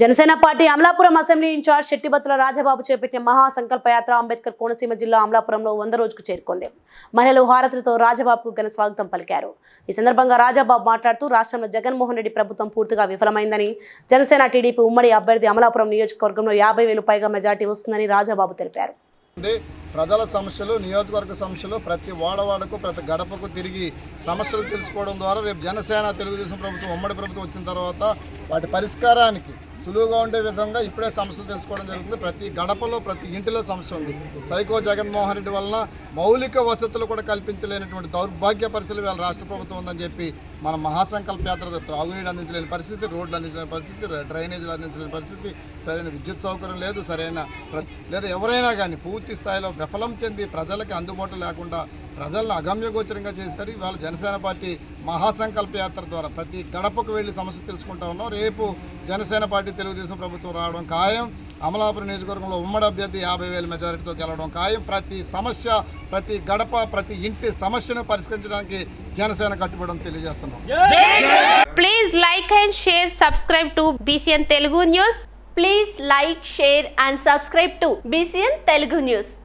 Janasena party Amalapuram assembly incharge Settibathula Rajababu చేపట్టిన మహాసంకల్ప యాత్ర అంబేద్కర్ కోనసీమ జిల్లా అమలాపురంలో వంద రోజుకు చేరుకుంది. మహిళలు హారతులతో రాజబాబుకు ఘన స్వాగతం పలికారు. ఈ సందర్భంగా రాజబాబు మాట్లాడుతూ రాష్ట్రంలో జగన్మోహన్ రెడ్డి ప్రభుత్వం పూర్తిగా విఫలమైందని జనసేన టీడీపీ ఉమ్మడి అభ్యర్థి అమలాపురం నియోజకవర్గంలో యాభై వేలు పైగా మెజార్టీ వస్తుందని రాజబాబు తెలిపారు. ప్రజల సమస్యలు నియోజకవర్గ సమస్యలు ప్రతి వాడవాడకు ప్రతి గడపకు తిరిగి సమస్యలు తెలుసుకోవడం ద్వారా రేపు జనసేన తెలుగుదేశం ప్రభుత్వం ఉమ్మడి ప్రభుత్వం వచ్చిన తర్వాత వాటి పరిష్కారానికి సులువుగా ఉండే విధంగా ఇప్పుడే సమస్యలు తెలుసుకోవడం జరుగుతుంది. ప్రతి గడపలో ప్రతి ఇంటిలో సమస్య ఉంది. సైకో జగన్మోహన్ రెడ్డి వలన మౌలిక వసతులు కూడా కల్పించలేనటువంటి దౌర్భాగ్య పరిస్థితులు వీళ్ళ రాష్ట్ర ప్రభుత్వం ఉందని చెప్పి మన మహాసంకల్ప యాత్ర త్రాగునీరు అందించలేని పరిస్థితి రోడ్లు అందించలేని పరిస్థితి డ్రైనేజీలు అందించలేని పరిస్థితి సరైన విద్యుత్ సౌకర్యం లేదు సరైన లేదా ఎవరైనా కానీ పూర్తి స్థాయిలో విఫలం చెంది ప్రజలకు అందుబాటు లేకుండా ప్రజలను అగమ్యగోచరంగా చేశారు. ఇవాళ జనసేన పార్టీ మహాసంకల్ప యాత్ర ద్వారా ప్రతి గడపకు వెళ్ళి సమస్య తెలుసుకుంటా ఉన్నాం. రేపు జనసేన పార్టీ తెలుగుదేశం ప్రభుత్వం రావడం ఖాయం. అమలాపురం నియోజకవర్గంలో ఉమ్మడి అభ్యర్థి యాభై వేల మెజారిటీతో గెలవడం ఖాయం. ప్రతి సమస్య ప్రతి గడప ప్రతి ఇంటి సమస్యను పరిష్కరించడానికి జనసేన కట్టుబడి తెలియజేస్తున్నాం. Please like and share subscribe to BCN Telugu news please like share and subscribe to BCN Telugu news